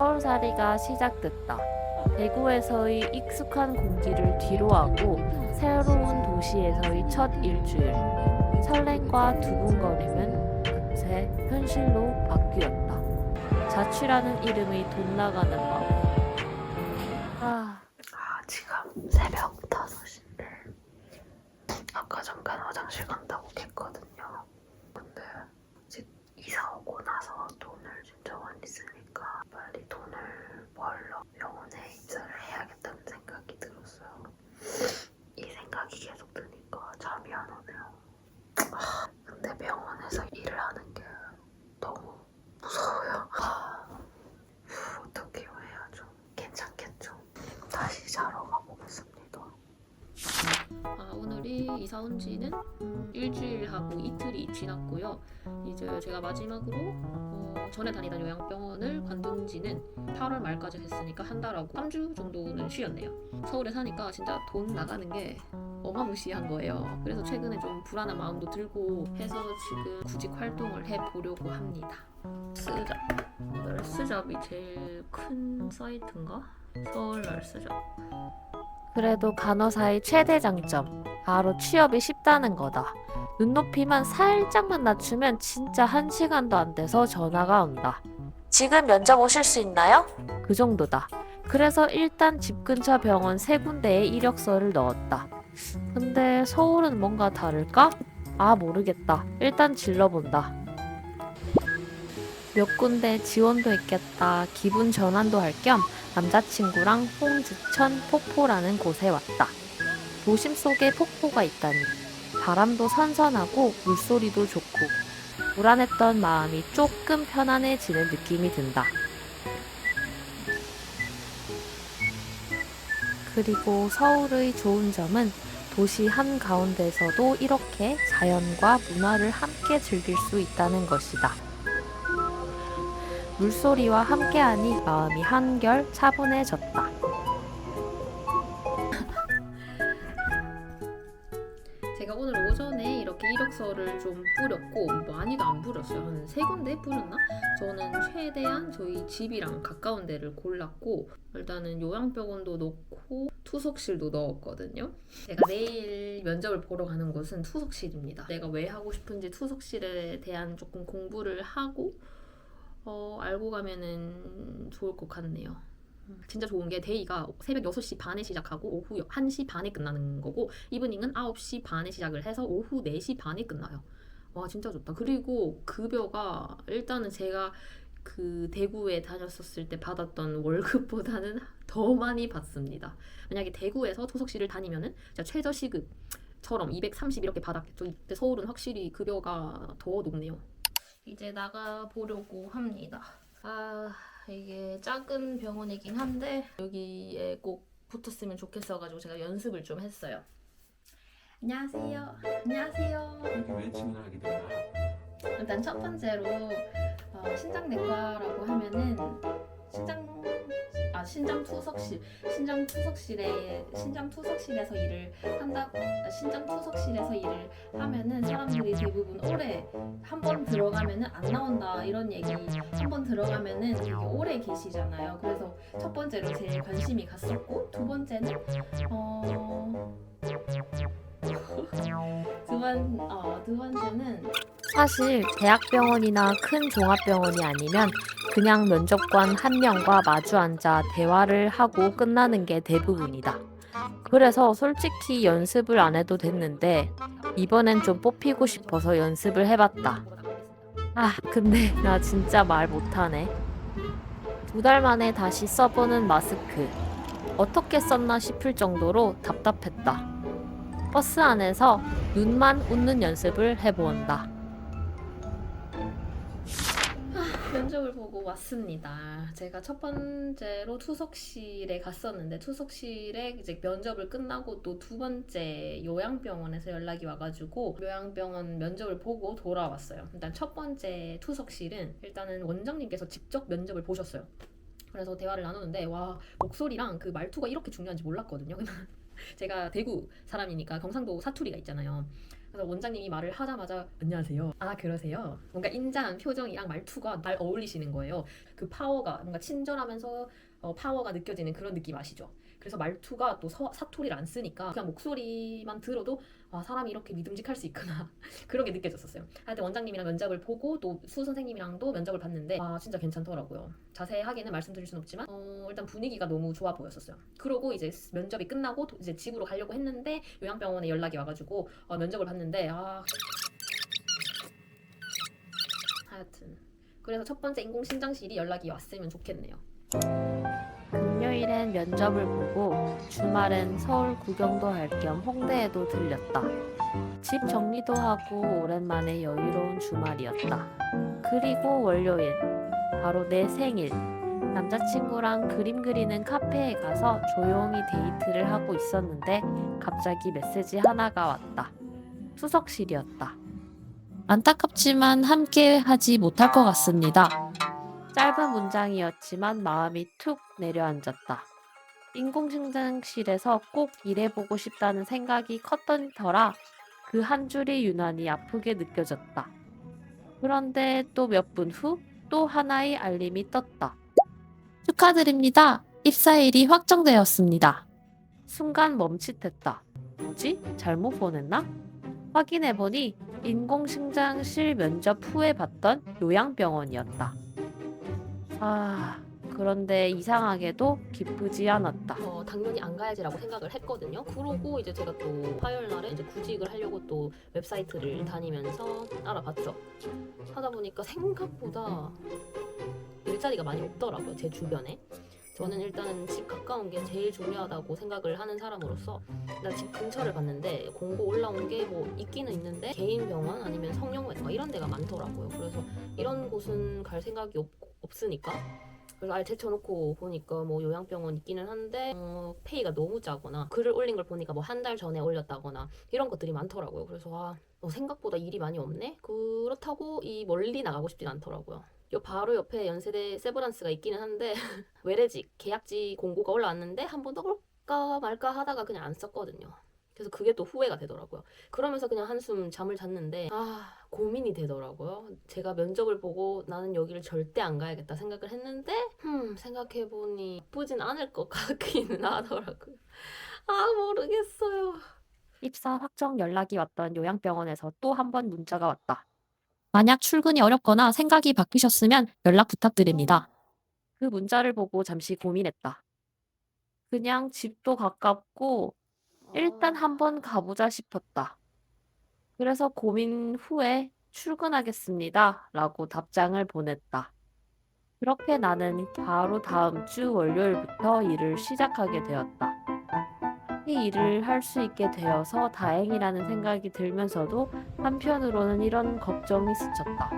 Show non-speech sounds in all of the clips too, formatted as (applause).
서울살이가 시작됐다. 대구에서의 익숙한 공기를 뒤로하고 새로운 도시에서의 첫 일주일. 설렘과 두근거림은 금세 현실로 바뀌었다. 자취라는 이름의 돈 나가는 법. 아, 아, 지금 새벽 5시인데 아까 잠깐 화장실 간다고 했거든요. 근데 이사 오고 나서 돈을 진짜 많이 돈을 벌러 병원에 입사를 해야겠다는 생각이 들었어요. 이 생각이 계속 드니까 잠이 안 오네요. 아, 근데 병원에서 일을 하는 게 너무 무서워요. 아, 어떻게 해야죠? 괜찮겠죠? 다시 자러 가보겠습니다. 아, 오늘이 이사 온 지는 일주일하고 이틀이 지났고요. 이제 제가 마지막으로 어, 전에 다니던 요양병원을 관둔 지는 8월 말까지 했으니까 한 달하고 3주 정도는 쉬었네요. 서울에 사니까 진짜 돈 나가는 게 어마무시한 거예요. 그래서 최근에 좀 불안한 마음도 들고 해서 지금 구직 활동을 해보려고 합니다. 스잡. 널스잡이 제일 큰 사이트인가? 서울 널스잡. 그래도 간호사의 최대 장점. 바로 취업이 쉽다는 거다. 눈높이만 살짝만 낮추면 진짜 한 시간도 안 돼서 전화가 온다. 지금 면접 오실 수 있나요? 그 정도다. 그래서 일단 집 근처 병원 세 군데에 이력서를 넣었다. 근데 서울은 뭔가 다를까? 아, 모르겠다. 일단 질러본다. 몇 군데 지원도 있겠다. 기분 전환도 할 겸 남자친구랑 홍지천 폭포라는 곳에 왔다. 도심 속에 폭포가 있다니. 바람도 선선하고 물소리도 좋고 불안했던 마음이 조금 편안해지는 느낌이 든다. 그리고 서울의 좋은 점은 도시 한가운데서도 이렇게 자연과 문화를 함께 즐길 수 있다는 것이다. 물소리와 함께하니 마음이 한결 차분해졌다. 제가 오늘 오전에 이렇게 이력서를 좀 뿌렸고 많이도 안 뿌렸어요. 한 세 군데 뿌렸나? 저는 최대한 저희 집이랑 가까운 데를 골랐고 일단은 요양병원도 넣고 투석실도 넣었거든요. 제가 내일 면접을 보러 가는 곳은 투석실입니다. 내가 왜 하고 싶은지 투석실에 대한 조금 공부를 하고 어, 알고 가면은 좋을 것 같네요. 음, 진짜 좋은 게 데이가 새벽 6시 반에 시작하고 오후 1시 반에 끝나는 거고 이브닝은 9시 반에 시작을 해서 오후 4시 반에 끝나요. 와 진짜 좋다. 그리고 급여가 일단은 제가 그 대구에 다녔었을 때 받았던 월급보다는 (laughs) 더 많이 받습니다. 만약에 대구에서 토속실을 다니면은 최저 시급처럼 230 이렇게 받았겠죠. 근데 서울은 확실히 급여가 더 높네요. 이제 나가 보려고 합니다. 아 이게 작은 병원이긴 한데 여기에 꼭 붙었으면 좋겠어가지고 제가 연습을 좀 했어요. 안녕하세요. 안녕하세요. 여기 왜 진행하게 됐나요? 일단 첫 번째로 어, 신장내과라고 하면은 신장 아 신장 투석실 신장 투석실에 신장 투석실에서 일을 한다 아, 신장 투석실에서 일을 하면은 사람들이 대부분 오래 한 번 들어가면은 안 나온다 이런 얘기 한 번 들어가면은 오래 계시잖아요. 그래서 첫 번째로 제일 관심이 갔었고 두 번째는 어. (laughs) 두 번, 어, 두 번째는 사실 대학병원이나 큰 종합병원이 아니면 그냥 면접관 한 명과 마주 앉아 대화를 하고 끝나는 게 대부분이다. 그래서 솔직히 연습을 안 해도 됐는데 이번엔 좀 뽑히고 싶어서 연습을 해봤다. 아, 근데 (laughs) 나 진짜 말 못하네. 두 달 만에 다시 써보는 마스크. 어떻게 썼나 싶을 정도로 답답했다. 버스 안에서 눈만 웃는 연습을 해보았다. 면접을 보고 왔습니다. 제가 첫 번째로 투석실에 갔었는데 투석실에 이제 면접을 끝나고 또 두 번째 요양병원에서 연락이 와가지고 요양병원 면접을 보고 돌아왔어요. 일단 첫 번째 투석실은 일단은 원장님께서 직접 면접을 보셨어요. 그래서 대화를 나누는데 와 목소리랑 그 말투가 이렇게 중요한지 몰랐거든요. (laughs) 제가 대구 사람이니까 경상도 사투리가 있잖아요. 그래서 원장님이 말을 하자마자 안녕하세요. 아 그러세요. 뭔가 인자한 표정이랑 말투가 잘 어울리시는 거예요. 그 파워가 뭔가 친절하면서 어, 파워가 느껴지는 그런 느낌 아시죠? 그래서 말투가 또 서- 사투리를 안 쓰니까 그냥 목소리만 들어도 아 사람이 이렇게 믿음직할 수 있구나 (laughs) 그런 게 느껴졌었어요. 하여튼 원장님이랑 면접을 보고 또 수 선생님이랑도 면접을 봤는데 아 진짜 괜찮더라고요. 자세하게는 말씀드릴 순 없지만 어, 일단 분위기가 너무 좋아 보였었어요. 그러고 이제 면접이 끝나고 도- 이제 집으로 가려고 했는데 요양병원에 연락이 와가지고 어, 면접을 봤는데 아 하여튼 그래서 첫 번째 인공심장실이 연락이 왔으면 좋겠네요. 금요일엔 면접을 보고 주말엔 서울 구경도 할 겸 홍대에도 들렸다. 집 정리도 하고 오랜만에 여유로운 주말이었다. 그리고 월요일, 바로 내 생일. 남자친구랑 그림 그리는 카페에 가서 조용히 데이트를 하고 있었는데 갑자기 메시지 하나가 왔다. 수석실이었다. 안타깝지만 함께 하지 못할 것 같습니다. 짧은 문장이었지만 마음이 툭 내려앉았다. 인공심장실에서 꼭 일해보고 싶다는 생각이 컸던 터라 그 한 줄이 유난히 아프게 느껴졌다. 그런데 또 몇 분 후 또 하나의 알림이 떴다. 축하드립니다. 입사일이 확정되었습니다. 순간 멈칫했다. 뭐지? 잘못 보냈나? 확인해보니 인공심장실 면접 후에 봤던 요양병원이었다. 아, 그런데 이상하게도 기쁘지 않았다. 어, 당연히 안 가야지라고 생각을 했거든요. 그러고 이제 제가 또 화요일 날에 이제 구직을 하려고 또 웹사이트를 다니면서 알아봤죠. 하다 보니까 생각보다 일자리가 많이 없더라고요. 제 주변에. 저는 일단은 집 가까운 게 제일 중요하다고 생각을 하는 사람으로서 나 집 근처를 봤는데 공고 올라온 게 뭐 있기는 있는데 개인 병원 아니면 성형외과 이런 데가 많더라고요. 그래서 이런 곳은 갈 생각이 없, 없으니까 그래서 아예 제쳐놓고 보니까 뭐 요양병원 있기는 한데 어, 페이가 너무 짜거나 글을 올린 걸 보니까 뭐 한 달 전에 올렸다거나 이런 것들이 많더라고요. 그래서 아 어, 생각보다 일이 많이 없네. 그렇다고 이 멀리 나가고 싶진 않더라고요. 요 바로 옆에 연세대 세브란스가 있기는 한데 (laughs) 외래직 계약직 공고가 올라왔는데 한 번 더 볼까 말까 하다가 그냥 안 썼거든요. 그래서 그게 또 후회가 되더라고요. 그러면서 그냥 한숨 잠을 잤는데 아 고민이 되더라고요. 제가 면접을 보고 나는 여기를 절대 안 가야겠다 생각을 했는데 흠 생각해보니 나쁘진 않을 것 같기는 (laughs) 하더라고요. 아 모르겠어요. 입사 확정 연락이 왔던 요양병원에서 또 한 번 문자가 왔다. 만약 출근이 어렵거나 생각이 바뀌셨으면 연락 부탁드립니다. 그 문자를 보고 잠시 고민했다. 그냥 집도 가깝고 일단 한번 가보자 싶었다. 그래서 고민 후에 출근하겠습니다. 라고 답장을 보냈다. 그렇게 나는 바로 다음 주 월요일부터 일을 시작하게 되었다. 이 일을 할 수 있게 되어서 다행이라는 생각이 들면서도 한편으로는 이런 걱정이 스쳤다.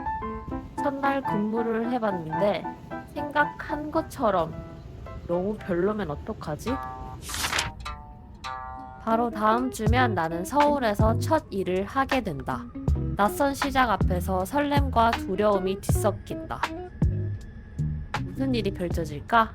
첫날 근무를 해봤는데 생각한 것처럼 너무 별로면 어떡하지? 바로 다음 주면 나는 서울에서 첫 일을 하게 된다. 낯선 시작 앞에서 설렘과 두려움이 뒤섞인다. 무슨 일이 펼쳐질까?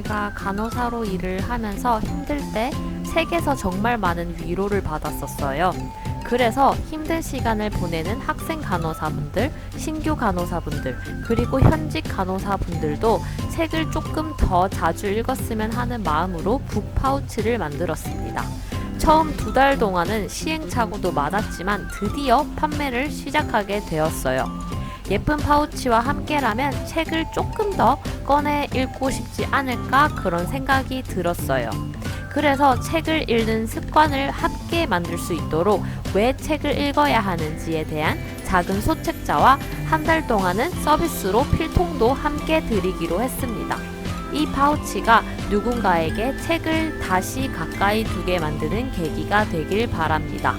제가 간호사로 일을 하면서 힘들 때 책에서 정말 많은 위로를 받았었어요. 그래서 힘든 시간을 보내는 학생 간호사분들, 신규 간호사분들, 그리고 현직 간호사분들도 책을 조금 더 자주 읽었으면 하는 마음으로 북 파우치를 만들었습니다. 처음 두 달 동안은 시행착오도 많았지만 드디어 판매를 시작하게 되었어요. 예쁜 파우치와 함께라면 책을 조금 더 꺼내 읽고 싶지 않을까 그런 생각이 들었어요. 그래서 책을 읽는 습관을 함께 만들 수 있도록 왜 책을 읽어야 하는지에 대한 작은 소책자와 한 달 동안은 서비스로 필통도 함께 드리기로 했습니다. 이 파우치가 누군가에게 책을 다시 가까이 두게 만드는 계기가 되길 바랍니다.